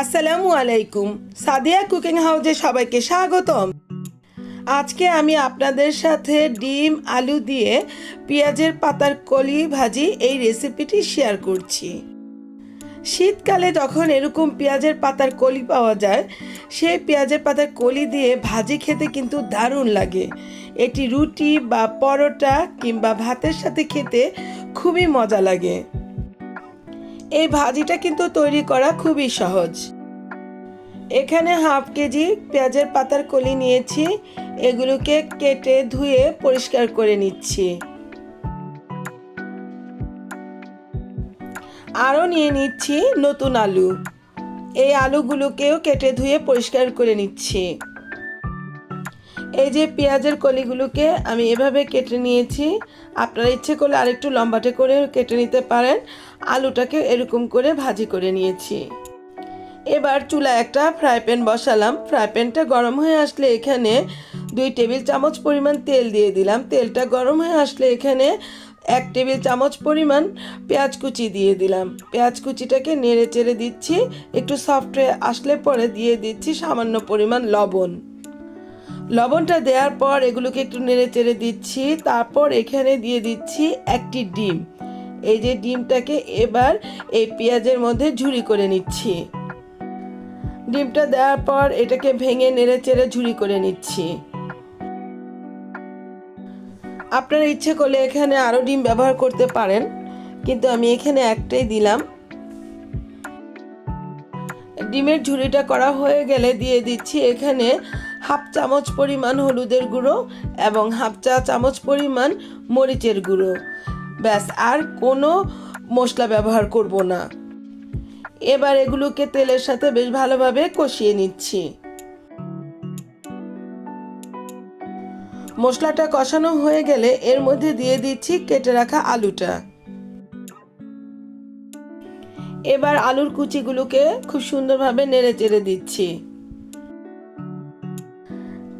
আসসালামু আলাইকুম। সাদিয়া কুকিং হাউসে সবাইকে স্বাগতম। আজকে আমি আপনাদের সাথে ডিম, আলু দিয়ে পেঁয়াজের পাতার কলি ভাজি এই রেসিপিটি শেয়ার করছি। শীতকালে যখন এরকম পেঁয়াজের পাতার কলি পাওয়া যায়, সেই পেঁয়াজের পাতার কলি দিয়ে ভাজি খেতে কিন্তু দারুণ লাগে। এটি রুটি বা পরোটা কিংবা ভাতের সাথে খেতে খুবই মজা লাগে। এই ভাজিটা কিন্তু তৈরি করা খুবই সহজ। এখানে হাফ কেজি পেঁয়াজের পাতার কলি নিয়েছি, এগুলোকে কেটে ধুয়ে পরিষ্কার করে নিচ্ছি। আরও নিয়ে নিচ্ছি নতুন আলু। এই আলুগুলোকেও কেটে ধুয়ে পরিষ্কার করে নিচ্ছি। এই যে পেঁয়াজের কলিগুলোকে আমি এভাবে কেটে নিয়েছি। আপনারা ইচ্ছে করলে আরেকটু লম্বাটে করে কেটে নিতে পারেন। আলুটাকে এরকম করে ভাজি করে নিয়েছি। এবার চুলা একটা ফ্রাই প্যান বসালাম। ফ্রাই প্যানটা গরম হয়ে আসলে এখানে দুই টেবিল চামচ পরিমাণ তেল দিয়ে দিলাম। তেলটা গরম হয়ে আসলে এখানে এক টেবিল চামচ পরিমাণ পেঁয়াজ কুচি দিয়ে দিলাম। পেঁয়াজ কুচিটাকে নেড়ে চেড়ে দিচ্ছি। একটু সফট হয়ে আসলে পরে দিয়ে দিচ্ছি সামান্য পরিমাণ লবণ। লবণটা দেওয়ার পর এগুলোকে একটু নেড়ে চেড়ে দিচ্ছি। তারপর এখানে দিয়ে দিচ্ছি একটি ডিম। এই যে ডিমটাকে এবার এই পেঁয়াজের মধ্যে ঝুরি করে নিচ্ছি। ডিমটা দেওয়ার পর এটাকে ভেঙে নেড়ে চেড়ে ঝুরি করে নিচ্ছি। আপনারা ইচ্ছে করলে এখানে আরও ডিম ব্যবহার করতে পারেন, কিন্তু আমি এখানে একটাই দিলাম। ডিমের ঝুড়িটা করা হয়ে গেলে দিয়ে দিচ্ছি এখানে হাফ চামচ পরিমাণ হলুদের গুঁড়ো এবং হাফ চা চামচ পরিমাণ মরিচের গুঁড়ো। ব্যাস, আর কোনো মশলা ব্যবহার করব না। এবার এগুলোকে তেলের সাথে বেশ ভালোভাবে কষিয়ে নিচ্ছি। মশলাটা কষানো হয়ে গেলে এর মধ্যে দিয়ে দিচ্ছি কেটে রাখা আলুটা। এবার আলুর কুচিগুলোকে খুব সুন্দরভাবে নেড়ে চেড়ে দিচ্ছি।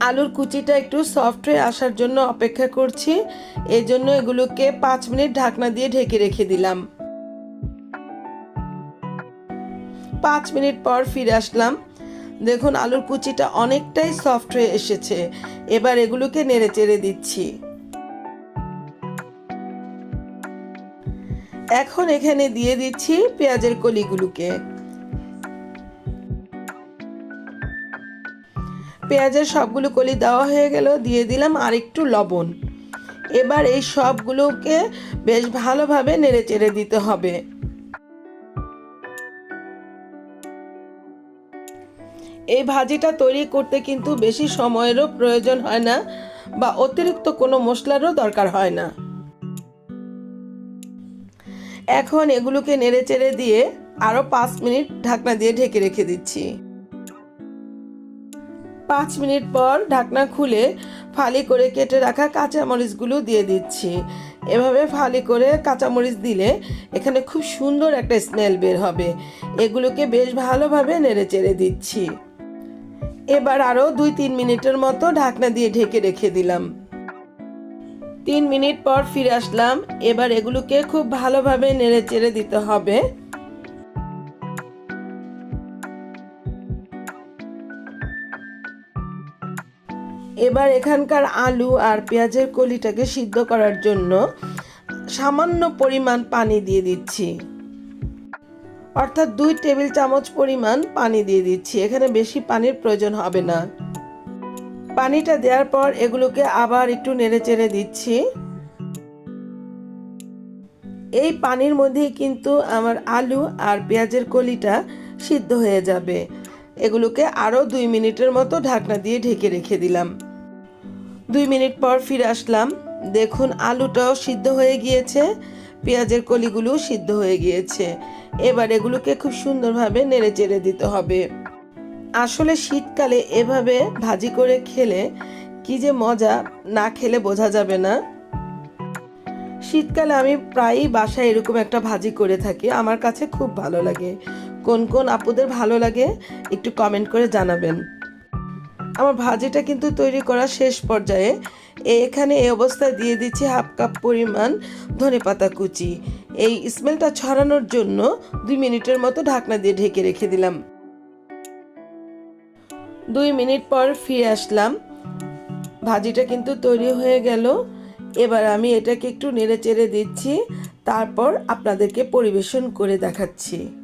আলুর কুচিটা একটু সফট হয়ে আসার জন্য অপেক্ষা করছি। এই জন্য এগুলোকে পাঁচ মিনিট ঢাকনা দিয়ে ঢেকে রেখে দিলাম। পাঁচ মিনিট পর ফিরে আসলাম। দেখুন, আলুর কুচিটা অনেকটাই সফট হয়ে এসেছে। এবার এগুলোকে নেড়ে চেড়ে দিচ্ছি। এখন এখানে দিয়ে দিচ্ছি পেঁয়াজের কলিগুলোকে। পেঁয়াজের সবগুলো কলি দেওয়া হয়ে গেল, দিয়ে দিলাম আরেকটু লবণ। এবার এই সবগুলোকে বেশ ভালোভাবে নেড়ে চেড়ে দিতে হবে। এই ভাজিটা তৈরি করতে কিন্তু বেশি সময়েরও প্রয়োজন হয় না বা অতিরিক্ত কোনো মশলারও দরকার হয় না। এখন এগুলোকে নেড়ে চেড়ে দিয়ে আরও পাঁচ মিনিট ঢাকনা দিয়ে ঢেকে রেখে দিচ্ছি। পাঁচ মিনিট পর ঢাকনা খুলে ফালি করে কেটে রাখা কাঁচামরিচগুলো দিয়ে দিচ্ছি। এভাবে ফালি করে কাঁচামরিচ দিলে এখানে খুব সুন্দর একটা স্মেল বের হবে। এগুলোকে বেশ ভালোভাবে নেড়ে চেড়ে দিচ্ছি। এবার আরও দুই তিন মিনিটের মতো ঢাকনা দিয়ে ঢেকে রেখে দিলাম। তিন মিনিট পর ফিরে আসলাম। এবার এগুলোকে খুব ভালোভাবে নেড়ে চেড়ে দিতে হবে। এবার এখানকার আলু আর পেঁয়াজের কলিটাকে সিদ্ধ করার জন্য সামান্য পরিমাণ পানি দিয়ে দিচ্ছি। অর্থাৎ দুই টেবিল চামচ পরিমাণ পানি দিয়ে দিচ্ছি। এখানে বেশি পানির প্রয়োজন হবে না। পানিটা দেওয়ার পর এগুলোকে আবার একটু নেড়ে চেড়ে দিচ্ছি। এই পানির মধ্যেই কিন্তু আমার আলু আর পেঁয়াজের কলিটা সিদ্ধ হয়ে যাবে। এগুলোকে আরও দুই মিনিটের মতো ঢাকনা দিয়ে ঢেকে রেখে দিলাম। দুই মিনিট পর ফিরে আসলাম। দেখুন, আলুটাও সিদ্ধ হয়ে গিয়েছে, পেঁয়াজের কলিগুলো সিদ্ধ হয়ে গিয়েছে। এবার এগুলোকে খুব সুন্দরভাবে নেড়ে চেড়ে দিতে হবে। আসলে শীতকালে এভাবে ভাজি করে খেলে কি যে মজা, না খেলে বোঝা যাবে না। শীতকালে আমি প্রায়ই বাসায় এরকম একটা ভাজি করে থাকি, আমার কাছে খুব ভালো লাগে। কোন কোন আপুদের ভালো লাগে, একটু কমেন্ট করে জানাবেন। আমার ভাজিটা কিন্তু তৈরি করা শেষ পর্যায়ে এখানে এই অবস্থায় দিয়ে দিচ্ছি হাফ কাপ পরিমাণ ধনে পাতা কুচি। এই স্মেলটা ছড়ানোর জন্য দুই মিনিটের মতো ঢাকনা দিয়ে ঢেকে রেখে দিলাম। দুই মিনিট পর ফিরে আসলাম। ভাজিটা কিন্তু তৈরি হয়ে গেল। এবার আমি এটাকে একটু নেড়ে চেড়ে দিচ্ছি, তারপর আপনাদেরকে পরিবেশন করে দেখাচ্ছি।